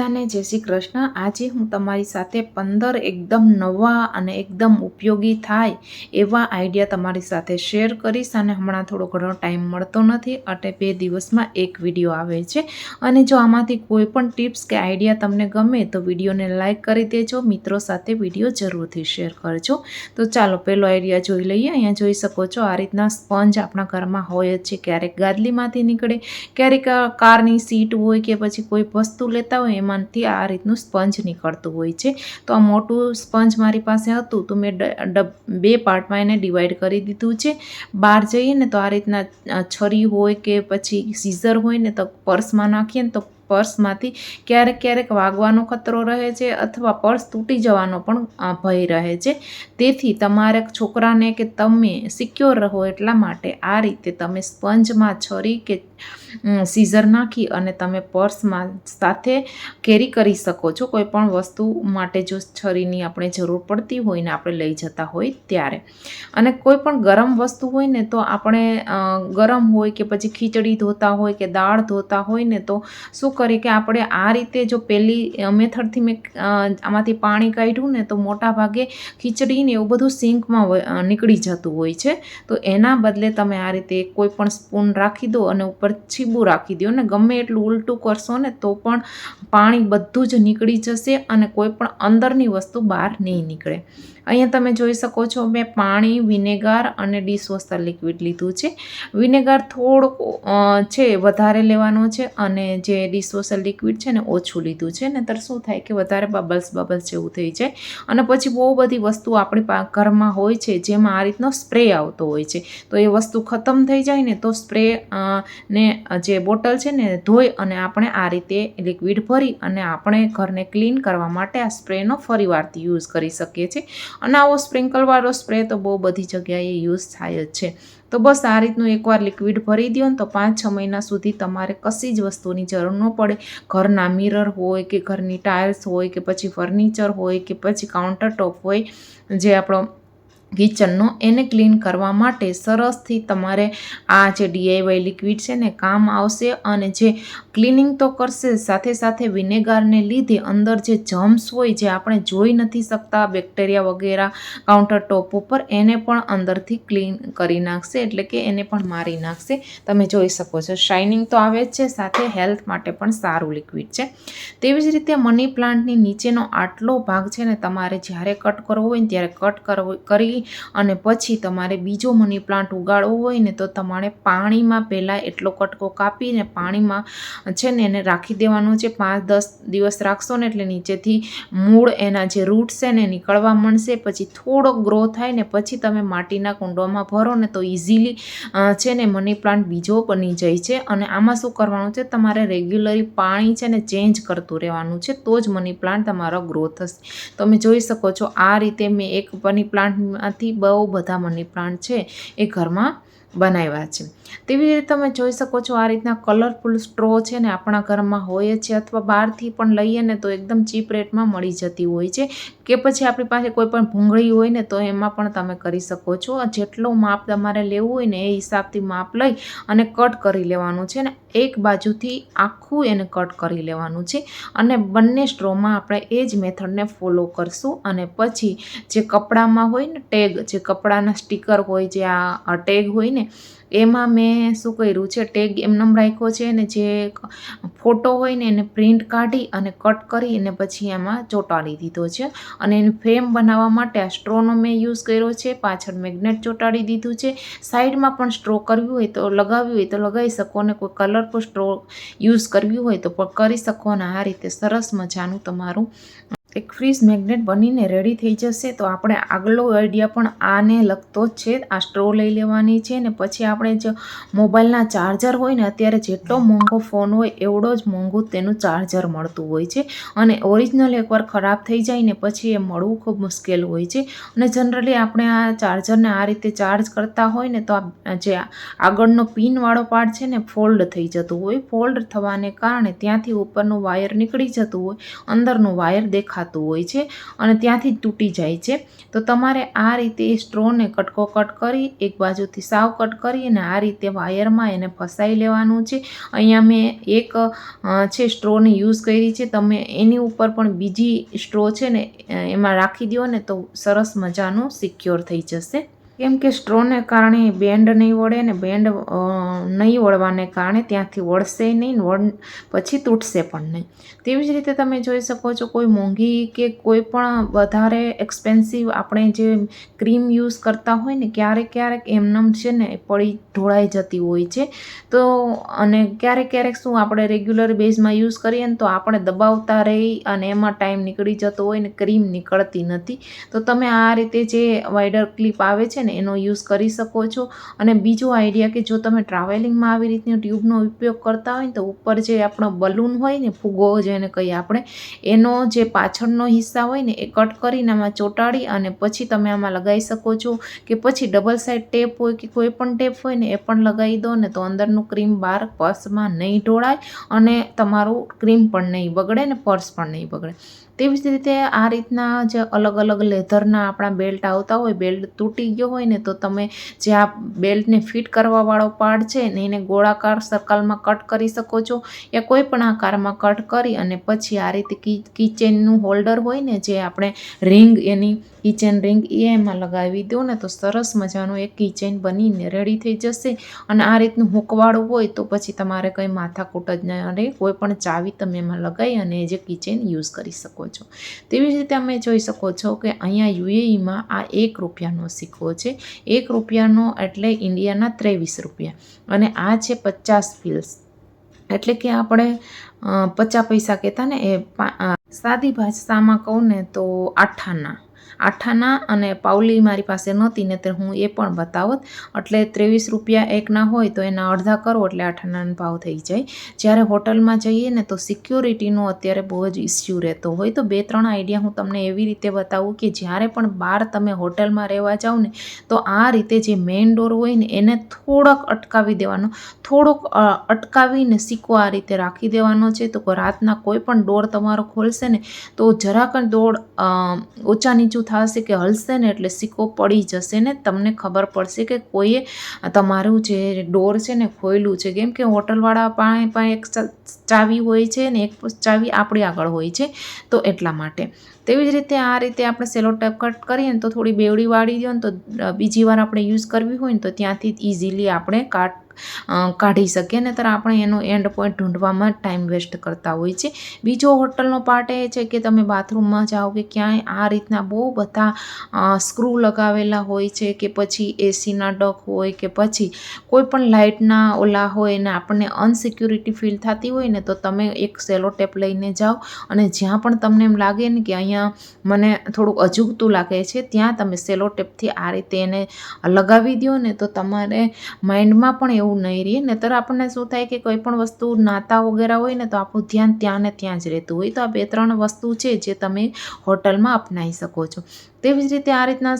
બધાને જય શ્રી કૃષ્ણ. આજે હું તમારી સાથે પંદર એકદમ નવા અને એકદમ ઉપયોગી થાય એવા આઈડિયા તમારી સાથે શેર કરીશ અને હમણાં થોડો ઘણો ટાઈમ મળતો નથી. એટલે બે દિવસમાં એક વીડિયો આવે છે. અને જો આમાંથી કોઈ પણ ટિપ્સ કે આઈડિયા તમને ગમે તો વિડીયોને લાઇક કરી દેજો. મિત્રો સાથે વીડિયો જરૂરથી શેર કરજો. તો ચાલો પહેલો આઈડિયા જોઈ લઈએ. અહીંયા જોઈ શકો છો આ રીતના સ્પંજ આપણા ઘરમાં હોય જ છે. ક્યારેક ગાદલીમાંથી નીકળે, ક્યારેક કારની સીટ હોય કે પછી કોઈ વસ્તુ લેતા હોય એમાંથી આ રીતનું સ્પંજ નીકળતું હોય છે. તો આ મોટું સ્પંજ મારી પાસે હતું, તો મેં ડબ- બે પાર્ટમાં એને ડિવાઈડ કરી દીધું છે. બહાર જઈએ ને તો આ રીતના છરી હોય કે પછી સીઝર હોય ને તો પર્સમાં નાખીએ ને તો પર્સમાંથી ક્યારેક ક્યારેક વાગવાનો ખતરો રહે છે અથવા પર્સ તૂટી જવાનો પણ ભય રહે છે. તેથી તમારે છોકરાને કે તમે સિક્યોર રહો એટલા માટે આ રીતે તમે સ્પંજમાં છરી કે સીઝર નાખી અને તમે પર્સમાં સાથે કેરી કરી શકો છો. કોઈ પણ વસ્તુ માટે જો છરીની આપણે જરૂર પડતી હોય ને આપણે લઈ જતા હોય ત્યારે. અને કોઈ પણ ગરમ વસ્તુ હોય ને તો આપણે ગરમ હોય કે પછી ખીચડી ધોતા હોય કે દાળ ધોતા હોય ને તો શું કરીએ કે આપણે આ રીતે જો પહેલી મેથડથી મેં આમાંથી પાણી કાઢ્યું ને તો મોટા ભાગે ખીચડી ને એવું બધું સિંકમાં નીકળી જતું હોય છે. તો એના બદલે તમે આ રીતે કોઈ પણ સ્પૂન રાખી દો અને ઉપર છીબું રાખી દો ને ગમે એટલું ઉલટું કરશો ને તો પણ પાણી બધું જ નીકળી જશે અને કોઈ પણ અંદરની વસ્તુ બહાર નહીં નીકળે. અહીંયા તમે જોઈ શકો છો મેં પાણી, વિનેગાર અને ડિશવોશર લિક્વિડ લીધું છે. વિનેગાર થોડું છે, વધારે લેવાનો છે અને જે ડિશવોશર લિક્વિડ છે ને ઓછું લીધું છે. નહીતર શું થાય કે વધારે બબલ્સ બબલ્સ જેવું થઈ જાય અને પછી બહુ બધી વસ્તુ આપણી ઘરમાં હોય છે જેમાં આ રીતનો સ્પ્રે આવતો હોય છે. તો એ વસ્તુ ખતમ થઈ જાય ને તો સ્પ્રે ને જે બોટલ છે ને, ધોઈ અને આપણે આ રીતે લિક્વિડ ભરી અને આપણે ઘરને ક્લીન કરવા માટે આ સ્પ્રેનો ફરીવારથી યુઝ કરી શકીએ છીએ. અને આવો સ્પ્રિંકલવાળો સ્પ્રે તો બહુ બધી જગ્યાએ યુઝ થાય જ છે. તો બસ આ રીતનું એકવાર લિક્વિડ ભરી દો ને તો પાંચ છ મહિના સુધી તમારે કશી જ વસ્તુની જરૂર ન પડે. ઘરના મિરર હોય કે ઘરની ટાઇલ્સ હોય કે પછી ફર્નિચર હોય કે પછી કાઉન્ટર ટોપ હોય, જે આપણો કિચનનો એને ક્લીન કરવા માટે સરસથી તમારે આ જે ડીઆઈવાય લિક્વિડ છે ને કામ આવશે અને જે ક્લિનિંગ તો કરશે, સાથે સાથે વિનેગારને લીધે અંદર જે જમ્સ હોય જે આપણે જોઈ નથી શકતા, બેક્ટેરિયા વગેરે, કાઉન્ટર ટોપ ઉપર, એને પણ અંદરથી ક્લીન કરી નાખશે, એટલે કે એને પણ મારી નાખશે. તમે જોઈ શકો છો, શાઇનિંગ તો આવે જ છે, સાથે હેલ્થ માટે પણ સારું લિક્વિડ છે. તેવી જ રીતે મની પ્લાન્ટની નીચેનો આટલો ભાગ છે ને, તમારે જ્યારે કટ કરવો હોય ને, ત્યારે કટ કરવો, કરી અને પછી તમારે બીજો મની પ્લાન્ટ ઉગાડવો હોય ને, તો તમારે પાણીમાં પહેલાં એટલો કટકો કાપીને પાણીમાં છે ને એને રાખી દેવાનું છે. પાંચ, દસ દિવસ રાખશો ને એટલે નીચેથી મૂળ એના જે રૂટ છે ને નીકળવા મળશે. પછી થોડોક ગ્રો થાય ને પછી તમે માટીના કુંડોમાં ભરો ને તો ઇઝીલી છે ને મની પ્લાન્ટ બીજો બની જાય છે. અને આમાં શું કરવાનું છે? તમારે રેગ્યુલરી પાણી છે ને ચેન્જ કરતું રહેવાનું છે. તો જ મની પ્લાન્ટ તમારો ગ્રો થશે. તમે જોઈ શકો છો આ રીતે મેં એક મની પ્લાન્ટમાંથી બહુ બધા મની પ્લાન્ટ છે એ ઘરમાં બનાવ્યા છે. તેવી રીતે તમે જોઈ શકો છો આ રીતના કલરફુલ સ્ટ્રો છે ને આપણા ઘરમાં હોય છે અથવા બહારથી પણ લઈએ ને તો એકદમ ચીપ રેટમાં મળી જતી હોય છે. કે પછી આપણી પાસે કોઈ પણ ભૂંગળી હોય ને તો એમાં પણ તમે કરી શકો છો. જેટલું માપ તમારે લેવું હોય ને એ હિસાબથી માપ લઈ અને કટ કરી લેવાનું છે ને એક બાજુથી આખું એને કટ કરી લેવાનું છે. અને બંને સ્ટ્રોમાં આપણે એ જ મેથડને ફોલો કરશું અને પછી જે કપડામાં હોય ને ટેગ જે કપડાના સ્ટીકર હોય, જે આ ટેગ હોય ને એમાં મેં શું કર્યું છે ટેગ એમનેમ રાખ્યો છે ને જે ફોટો હોય ને એને પ્રિન્ટ કાઢી અને કટ કરી અને પછી એમાં ચોંટાડી દીધો છે. અને એની ફ્રેમ બનાવવા માટે આ સ્ટ્રોનો મેં યુઝ કર્યો છે, પાછળ મેગ્નેટ ચોંટાડી દીધું છે. સાઈડમાં પણ સ્ટ્રો કરવી હોય તો લગાવવી હોય તો લગાવી શકો અને કોઈ કલરફુલ સ્ટ્રો યુઝ કરવી હોય તો કરી શકો અને આ રીતે સરસ મજાનું તમારું એક ફ્રીઝ મેગ્નેટ બનીને રેડી થઈ જશે, તો આપણે આગલો આઈડિયા પણ આને લગતો જ છે. આ સ્ટ્રો લઈ લેવાની છે ને પછી આપણે જો મોબાઈલના ચાર્જર હોય ને અત્યારે જેટલો મોંઘો ફોન હોય, એવડો જ મોંઘું તેનું ચાર્જર મળતું હોય છે. અને ઓરિજિનલ એકવાર ખરાબ થઈ જાય ને પછી એ મળવું ખૂબ મુશ્કેલ હોય છે. અને જનરલી આપણે આ ચાર્જરને આ રીતે ચાર્જ કરતા હોય ને તો આ જે આગળનો પિનવાળો પાર્ટ છે ને ફોલ્ડ થઈ જતું હોય. ફોલ્ડ થવાને કારણે ત્યાંથી ઉપરનું વાયર નીકળી જતું હોય, અંદરનું વાયર દેખાતું દેખાતું હોય છે અને ત્યાંથી જ તૂટી જાય છે. તો તમારે આ રીતે એ સ્ટ્રોને કટકો કટ કરી, એક બાજુથી સાવ કટ કરી અને આ રીતે વાયરમાં એને ફસાઈ લેવાનું છે. અહીંયા મેં એક છે સ્ટ્રોને યુઝ કરી છે. તમે એની ઉપર પણ બીજી સ્ટ્રો છે ને એમાં રાખી દો ને તો સરસ મજાનું સિક્યોર થઈ જશે. કેમ કે સ્ટ્રોને કારણે બેન્ડ નહીં વળે ને બેન્ડ નહીં વળવાને કારણે ત્યાંથી વળશે નહીં વળ, પછી તૂટશે પણ નહીં. તેવી જ રીતે તમે જોઈ શકો છો કોઈ મોંઘી કે કોઈ પણ વધારે એક્સપેન્સિવ આપણે જે ક્રીમ યુઝ કરતા હોય ને ક્યારેક ક્યારેક એમનેમ છે ને પડી ઢોળાઈ જતી હોય છે. તો અને ક્યારેક ક્યારેક શું આપણે રેગ્યુલર બેઝમાં યુઝ કરીએ ને તો આપણે દબાવતા રહી અને એમાં ટાઈમ નીકળી જતો હોય ને ક્રીમ નીકળતી નથી. તો તમે આ રીતે જે વાઇડર ક્લિપ આવે છે ને એનો યુઝ કરી શકો છો. અને બીજો આઈડિયા કે જો તમે ટ્રાવેલિંગમાં આવી રીતની ટ્યુબનો ઉપયોગ કરતા હોય ને તો ઉપર જે આપણો બલૂન હોય ને ફુગો જેને કહીએ આપણે, એનો જે પાછળનો હિસ્સા હોય ને એ કટ કરીને આમાં ચોંટાડી અને પછી તમે આમાં લગાવી શકો છો. કે પછી ડબલ સાઇડ ટેપ હોય કે કોઈ પણ ટેપ હોય ને એ પણ લગાવી દો ને તો અંદરનું ક્રીમ બહાર પર્સમાં નહીં ઢોળાય અને તમારું ક્રીમ પણ નહીં બગડે ને પર્સ પણ નહીં બગડે. તેવી જ રીતે આ રીતના જે અલગ અલગ લેધરના આપણા બેલ્ટ આવતા હોય, બેલ્ટ તૂટી ગયો હોય ને, તો તમે જે આ બેલ્ટને ફિટ કરવાવાળો પાર્ટ છે ને, એને ગોળાકાર સર્કલમાં કટ કરી શકો છો યા કોઈ પણ આકારમાં કટ કરી અને પછી આ રીતે કી, કીચેનનું હોલ્ડર હોય ને, જે આપણે રિંગ એની કિચન રિંગ એ એમાં લગાવી દો ને, તો સરસ મજાનું એક કિચન બનીને રેડી થઈ જશે. અને આ રીતનું હુંકવાળું હોય તો પછી તમારે કંઈ માથાકૂટ જ ન રહે, કોઈ પણ ચાવી તમે એમાં લગાવી અને એ જે કિચન યુઝ કરી શકો છો. તેવી જ રીતે તમે જોઈ શકો છો કે અહીંયા યુએઈમાં આ એક રૂપિયાનો સિક્કો છે. એક રૂપિયાનો એટલે ઇન્ડિયાના ત્રેવીસ રૂપિયા. અને આ છે પચાસ ફિલ્સ એટલે કે આપણે પચાસ પૈસા કહેતા ને એ સાદી ભાષામાં કહું ને તો આઠાના. આઠાના અને પાઉલી મારી પાસે નહોતી ને તો હું એ પણ બતાવત. એટલે ત્રેવીસ રૂપિયા એકના હોય તો એના અડધા કરો, એટલે આઠાના ભાવ થઈ જાય. જ્યારે હોટલમાં જઈએ ને તો સિક્યોરિટીનો અત્યારે બહુ જ ઇસ્યુ રહેતો હોય. તો બે ત્રણ આઈડિયા હું તમને એવી રીતે બતાવું કે જ્યારે પણ બહાર તમે હોટલમાં રહેવા જાઓ ને, તો આ રીતે જે મેઇન ડોર હોય ને, એને થોડોક અટકાવી દેવાનો. થોડોક અટકાવીને સિક્કો આ રીતે રાખી દેવાનો છે. તો રાતના કોઈ પણ ડોર તમારો ખોલશે ને, તો જરાક દોડ ઊંચા નીચું થશે કે હલશે ને એટલે સિક્કો પડી જશે ને? તમને ખબર પડશે કે કોઈએ તમારું જે ડોર છે ને ખોયલું છે. કેમ કે હોટલવાળા પાસે પણ એક ચાવી હોય છે ને એક ચાવી આપણી આગળ હોય છે. તો એટલા માટે. તેવી જ રીતે આ રીતે આપણે સેલો ટેપ કટ કરીએ ને તો થોડી બેવડી વાળી દો ને તો બીજી વાર આપણે યુઝ કરવી હોય ને તો ત્યાંથી ઇઝીલી આપણે કાટ કાઢી શકીએ. ને ત્યારે આપણે એનો એન્ડ પોઈન્ટ ઢૂંઢવામાં ટાઈમ વેસ્ટ કરતા હોય છે. બીજો હોટલનો પાર્ટ એ છે કે તમે બાથરૂમમાં જાઓ કે ક્યાંય, આ રીતના બહુ બધા સ્ક્રૂ લગાવેલા હોય છે કે પછી એસીના ડક હોય કે પછી કોઈ પણ લાઇટના ઓલા હોય ને આપણને અનસિક્યુરિટી ફીલ થતી હોય ને તો તમે એક સેલો ટેપ લઈને જાઓ. અને જ્યાં પણ તમને એમ લાગે ને કે અહીંયા મને થોડુંક અજુગતું લાગે છે, ત્યાં તમે સેલો ટેપથી આ રીતે એને લગાવી દો ને તો તમારે માઇન્ડમાં પણ એવું નહીં રહે. નહીતર આપણને શું થાય કે કોઈ પણ વસ્તુ નાતા વગેરે હોય ને તો આપણું ધ્યાન ત્યાં ને ત્યાં જ રહેતું હોય. તો આ બે ત્રણ વસ્તુ છે જે તમે હોટલમાં અપનાવી શકો છો. તેવી જ રીતે આ રીતના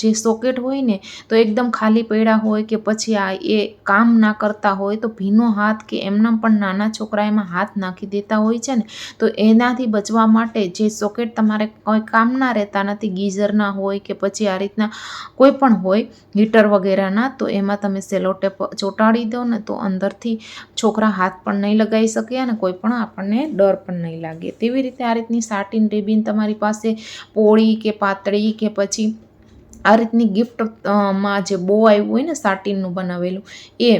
જે સોકેટ હોય ને, તો એકદમ ખાલી પડ્યા હોય કે પછી આ એ કામ ના કરતા હોય, તો ભીનો હાથ કે એમના પણ નાના છોકરા એમાં હાથ નાખી દેતા હોય છે ને, તો એનાથી બચવા માટે જે સોકેટ તમારે કોઈ કામના રહેતા નથી ગીઝરના હોય કે પછી આ રીતના કોઈ પણ હોય, હીટર વગેરેના, તો એમાં તમે સેલો ટેપ ચોંટાડી દો ને, તો અંદરથી છોકરા હાથ પણ નહીં લગાવી શકે અને કોઈ પણ આપણને ડર પણ નહીં લાગે. તેવી રીતે આ રીતની સાટીન રિબીન તમારી પાસે પોળી કે પાતળી કે પછી આ રીતની ગિફ્ટમાં જે બો આવ્યું હોય ને સાટીનનું બનાવેલું, એ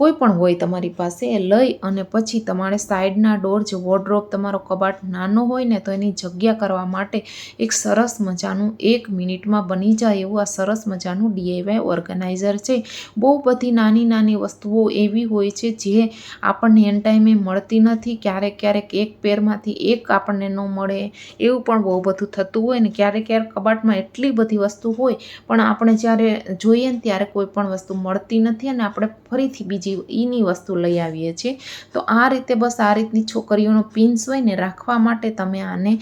કોઈ પણ હોય તમારી પાસે એ લઈ અને પછી તમારે સાઈડના ડોર જે વોર્ડ્રોપ તમારો કબાટ નાનો હોય ને, તો એની જગ્યા કરવા માટે એક સરસ મજાનું એક મિનિટમાં બની જાય એવું આ સરસ મજાનું ડીઆઈવાય ઓર્ગેનાઇઝર છે. બહુ બધી નાની નાની વસ્તુઓ એવી હોય છે જે આપણને એન ટાઈમે મળતી નથી. ક્યારેક ક્યારેક એક પેરમાંથી એક આપણને ન મળે એવું પણ બહુ બધું થતું હોય ને, ક્યારેક ક્યારેક કબાટમાં એટલી બધી વસ્તુ હોય, પણ આપણે જ્યારે જોઈએ ને ત્યારે કોઈ પણ વસ્તુ મળતી નથી અને આપણે ફરીથી બીજી એની વસ્તુ લઈ આવીએ છીએ. તો આ રીતે બસ આ રીતની છોકરીઓનો પિન્સ હોય ને રાખવા માટે તમે આને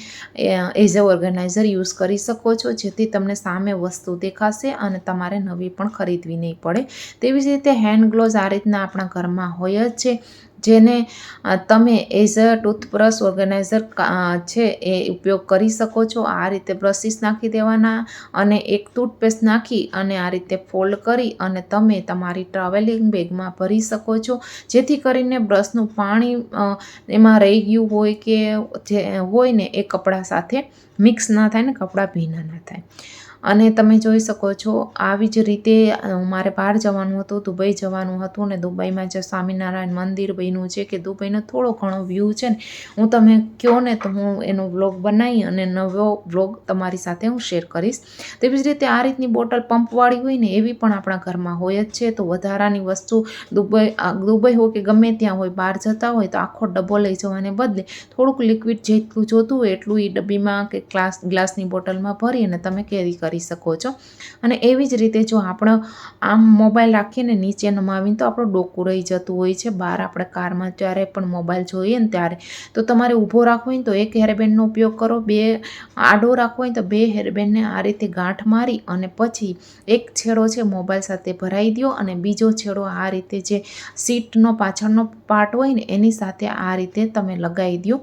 એઝ અ ઓર્ગેનાઇઝર યુઝ કરી શકો છો, જેથી તમને સામે વસ્તુ દેખાશે અને તમારે નવી પણ ખરીદવી નહીં પડે. તેવી જ રીતે હેન્ડ ગ્લોવ્સ આ રીતના આપણા ઘરમાં હોય જ છે. જેને તમે એઝ અ ટૂથબ્રશ ઓર્ગેનાઇઝર છે, એ ઉપયોગ કરી શકો છો. આ રીતે બ્રશિસ નાખી દેવાના અને એક ટૂથપેસ્ટ નાખી અને આ રીતે ફોલ્ડ કરી અને તમે તમારી ટ્રાવેલિંગ બેગમાં ભરી શકો છો. જેથી કરીને બ્રશનું પાણી એમાં રહી ગયું હોય કે જે, હોય ને, એ કપડાં સાથે મિક્સ ના થાય ને, કપડાં ભીના ના થાય. અને તમે જોઈ શકો છો, આવી જ રીતે મારે બહાર જવાનું હતું, દુબઈ જવાનું હતું ને દુબઈમાં જે સ્વામિનારાયણ મંદિર બન્યું છે, કે દુબઈનો થોડો ઘણો વ્યૂ છે ને, હું તમે કહો ને તો હું એનો વ્લોગ બનાવી અને નવો વ્લોગ તમારી સાથે હું શેર કરીશ. તેવી જ રીતે આ રીતની બોટલ પંપવાળી હોય ને, એવી પણ આપણા ઘરમાં હોય જ છે. તો વધારાની વસ્તુ દુબઈ દુબઈ હોય કે ગમે ત્યાં હોય, બહાર જતા હોય, તો આખો ડબ્બો લઈ જવાને બદલે થોડુંક લિક્વિડ જેટલું જોતું હોય, એટલું એ ડબ્બીમાં કે ગ્લાસ, ગ્લાસની બોટલમાં ભરી અને તમે કેરી કરી શકો છો. અને એવી જ રીતે જો આપણો આમ મોબાઈલ રાખીને નીચે નમાવીને તો આપણું ડોકું રહી જતું હોય છે. બહાર આપણે કારમાં ત્યારે પણ મોબાઈલ જોઈએ ને ત્યારે. તો તમારે ઊભો રાખવો હોય ને તો એક હેરબેન્ડનો ઉપયોગ કરો. બે આડો રાખવો હોય તો બે હેરબેન્ડને આ રીતે ગાંઠ મારી અને પછી એક છેડો છે મોબાઈલ સાથે ભરાઈ દો અને બીજો છેડો આ રીતે જે સીટનો પાછળનો પાર્ટ હોય ને એની સાથે આ રીતે તમે લગાવી દો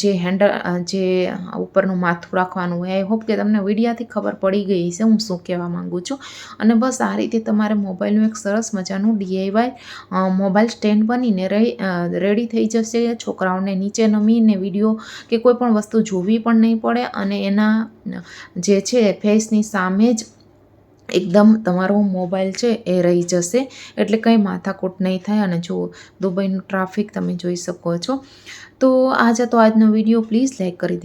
જે હેન્ડલ જે ઉપરનું માથું રાખવાનું હોય. આઈ હોપ કે તમને વિડીયાથી ખબર પડી ગઈ છે, હું શું કહેવા માગું છું? અને બસ આ રીતે તમારે મોબાઈલનું એક સરસ મજાનું ડીઆઈવાય મોબાઈલ સ્ટેન્ડ બનીને રેડી થઈ જશે. છોકરાઓને નીચે નમીને વીડિયો કે કોઈ પણ વસ્તુ જોવી પણ નહીં પડે અને એના જે છે ફેસની સામે જ એકદમ તમારો મોબાઈલ છે એ રહી જશે. એટલે કંઈ માથાકૂટ નહીં થાય અને જો દુબઈનું ટ્રાફિક તમે જોઈ શકો છો. તો આ જ હતો આજનો વીડિયો. પ્લીઝ લાઈક કરી દે